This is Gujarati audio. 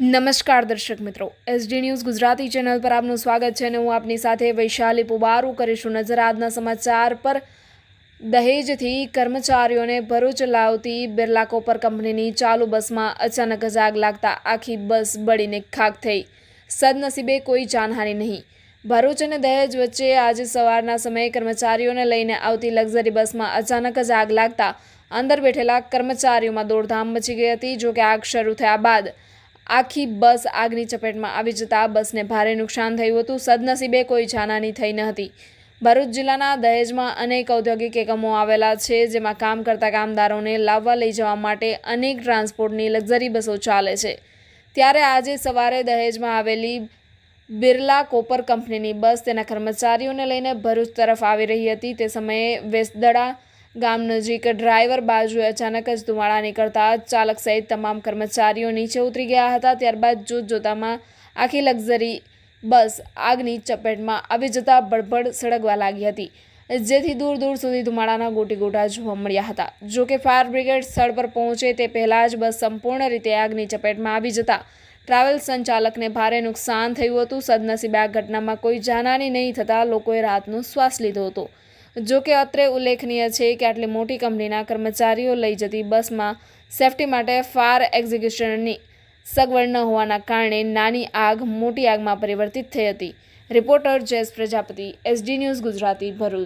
નમસ્કાર દર્શક મિત્રો. એસડી ન્યૂઝ ગુજરાતી ચેનલ પર આપનું સ્વાગત છે અને હું આપની સાથે વૈશાલી પુબારુ કરીશું. નજર આજના સમાચાર પર. દહેજથી કર્મચારીઓને ભરૂચ લાવતી બિરલા કોપર કંપનીની ચાલુ બસમાં અચાનક જ આગ લાગતા આખી બસ બળીને ખાક થઈ. સદનસીબે કોઈ જાનહાનિ નહીં. ભરૂચ અને દહેજ વચ્ચે આજે સવારના સમયે કર્મચારીઓને લઈને આવતી લક્ઝરી બસમાં અચાનક જ આગ લાગતા અંદર બેઠેલા કર્મચારીઓમાં દોડધામ મચી ગઈ હતી, જોકે આગ શરૂ થયા બાદ આખી બસ આગની ચપેટમાં આવી જતા બસને ભારે નુકસાન થયું હતું. સદનસીબે કોઈ જાનહાની થઈ ન હતી. ભરૂચ જિલ્લાના દહેજમાં અનેક ઔદ્યોગિક એકમો આવેલા છે, જેમાં કામ કરતા કામદારોને લાવવા લઈ જવા માટે અનેક ટ્રાન્સપોર્ટની લક્ઝરી બસો ચાલે છે. ત્યારે આજે સવારે દહેજમાં આવેલી બિરલા કોપર કંપનીની બસ તેના કર્મચારીઓને લઈને ભરૂચ તરફ આવી રહી હતી. તે સમયે વેસદડા ગામ નજીક ડ્રાઈવર બાજુએ અચાનક જ ધુમાડા નીકળતા ચાલક સહિત તમામ કર્મચારીઓ નીચે ઉતરી ગયા હતા. ત્યારબાદ જોત જોતામાં આખી લક્ઝરી બસ આગની ચપેટમાં આવી જતા બળબડ સળગવા લાગી હતી. જેથી દૂર દૂર સુધી ધુમાડાના ગોટી ગોટા જોવા મળ્યા હતા. જો કે ફાયર બ્રિગેડ સ્થળ પર પહોંચે તે પહેલાં જ બસ સંપૂર્ણ રીતે આગની ચપેટમાં આવી જતા ટ્રાવેલ સંચાલકને ભારે નુકસાન થયું હતું. સદનસીબે આ ઘટનામાં કોઈ જાનહાની નહીં થતાં લોકોએ રાતનો શ્વાસ લીધો હતો. જો કે અત્રે ઉલ્લેખનીય છે કે આટલી મોટી કંપનીના કર્મચારીઓ લઈ જતી બસમાં સેફટી માટે ફાયર એક્ઝિક્યુશનની સગવડ ન હોવાના કારણે નાની આગ મોટી આગમાં પરિવર્તિત થઈ હતી. Reporter Jayesh Prajapati, SD news Gujarati Bharuch.